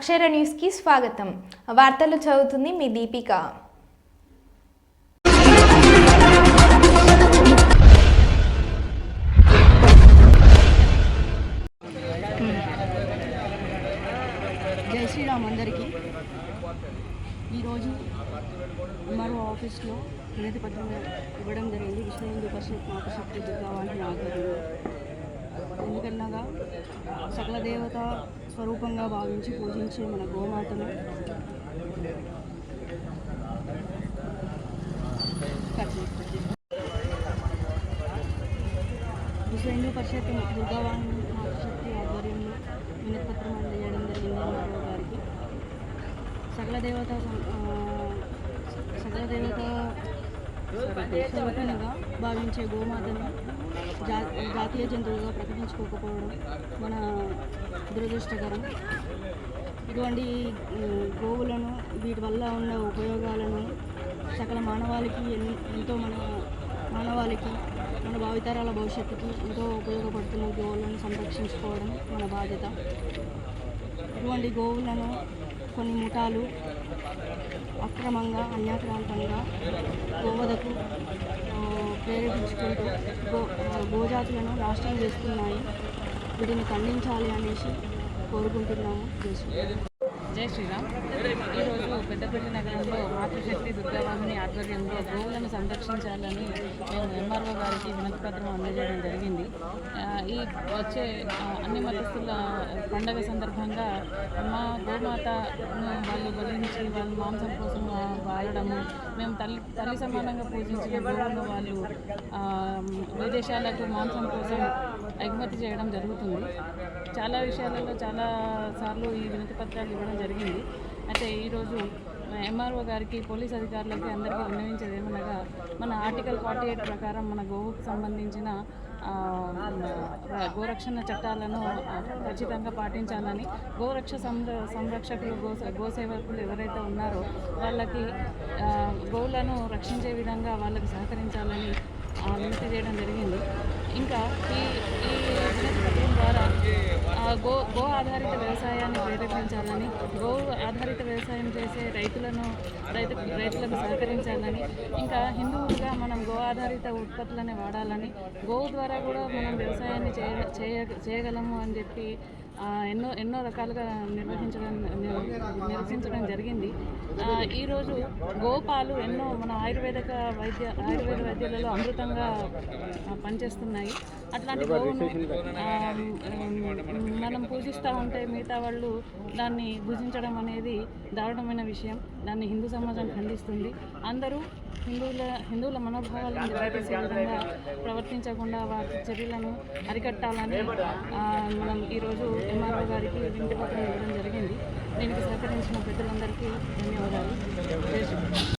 అక్షర న్యూస్కి స్వాగతం. వార్తలు చదువుతుంది మీ దీపిక. జై శ్రీరామ్ అందరికీ. ఈరోజు ఎంఆర్ఓ ఆఫీస్లో వినతి పత్రం ఇవ్వడం జరిగింది. విశ్వ హిందూ పరిషత్ దుర్గా దుర్గావాహిని ఆధ్వర్యంలో. ఎందుకన్నాగా సకల దేవత స్వరూపంగా భావించి పూజించే మన గోమాతను. విశ్వ హిందూ పరిషత్ దుర్గావాణి మాతశక్తి ఆధ్వర్యంలో వినతిపత్రం అందజేయడం జరిగింది ఎంఆర్ఓ గారికి. సకల దేవత సకల దేవత స్వరూపిణిగా భావించే గోమాతను జా జాతీయ జంతువుగా ప్రకటించుకోకపోవడం మన దురదృష్టకరం. ఇటువంటి గోవులను వీటి వల్ల ఉన్న ఉపయోగాలను సకల మానవాళికి ఎంతో మన మానవాళికి మన భావితరాల భవిష్యత్తుకి ఎంతో ఉపయోగపడుతున్న గోవులను సంరక్షించుకోవడం మన బాధ్యత. ఇటువంటి గోవులను కొన్ని ముఠాలు అక్రమంగా అన్యాక్రాంతంగా గోవదకు ప్రేరేపించుకుంటూ గో గోజాతులను నాశనం చేస్తున్నాయి. వీటిని ఖండించాలి అనేసి కోరుకుంటున్నాము. జై శ్రీరామ్. ఈరోజు పెద్దపల్లి నగరంలో మాతృశక్తి దుర్గావాహిని ఆధ్వర్యంలో గోవులను సంరక్షించాలని మేము ఎంఆర్ఓ గారికి వినతి పత్రం అందజేయడం జరిగింది ఈ వచ్చే అన్ని మతస్థుల పండగ సందర్భంగా మా గోమాతను వాళ్ళు గురించి వాళ్ళ మాంసం కోసం వాడడము మేము తల్లి తల్లి సమానంగా పూజించిన గోవులను వాళ్ళు విదేశాలకు మాంసం కోసం ఎగుమతి చేయడం జరుగుతుంది చాలా విషయాలలో చాలా సార్లు ఈ వినతి పత్రాలు ఇవ్వడం జరిగింది. అయితే ఈరోజు ఎంఆర్ఓ గారికి పోలీస్ అధికారులకి అందరికీ విన్నవించేది ఏమనగా మన ఆర్టికల్ ఫార్టీ ఎయిట్ ప్రకారం మన గోవుకు సంబంధించిన గోరక్షణ చట్టాలను ఖచ్చితంగా పాటించాలని గోరక్ష సంర సంరక్షకులు గో గోసేవకులు ఎవరైతే ఉన్నారో వాళ్ళకి గోవులను రక్షించే విధంగా వాళ్ళకి సహకరించాలని ఆ, వినతి చేయడం జరిగింది. ఇంకా ఈ ఈ వినతి పత్రం ద్వారా ఆ, గో గో ఆధారిత వ్యవసాయాన్ని ప్రేరేపించాలని గో ఆధారిత వ్యవసాయం చేసే రైతులను రైతు రైతులకు సహకరించాలని ఇంకా హిందువులుగా మనం గో ఆధారిత ఉత్పత్తులనే వాడాలని గోవు ద్వారా కూడా మనం వ్యవసాయాన్ని చేయ చేయ చేయగలము అని చెప్పి ఎన్నో ఎన్నో రకాలుగా నిర్వహించడం నిర్వహించడం నిరసించడం జరిగింది. ఈరోజు గోపాలు ఎన్నో మన ఆయుర్వేదిక వైద్య ఆయుర్వేద వైద్యాలలో అమృతంగా పనిచేస్తున్నాయి. అట్లాంటి గోవును మనం పూజిస్తూ ఉంటే మిగతా వాళ్ళు దాన్ని భుజించడం అనేది దారుణమైన విషయం. దాన్ని హిందూ సమాజం ఖండిస్తుంది. అందరూ హిందువుల హిందువుల మనోభావాలను దెబ్బతీసే విధంగా ప్రవర్తించకుండా వారి చర్యలను అరికట్టాలని మనం ఈరోజు ఎంఆర్ఓ గారికి వింటి పత్రం ఇవ్వడం జరిగింది. దీనికి సహకరించిన పెద్దలందరికీ ధన్యవాదాలు.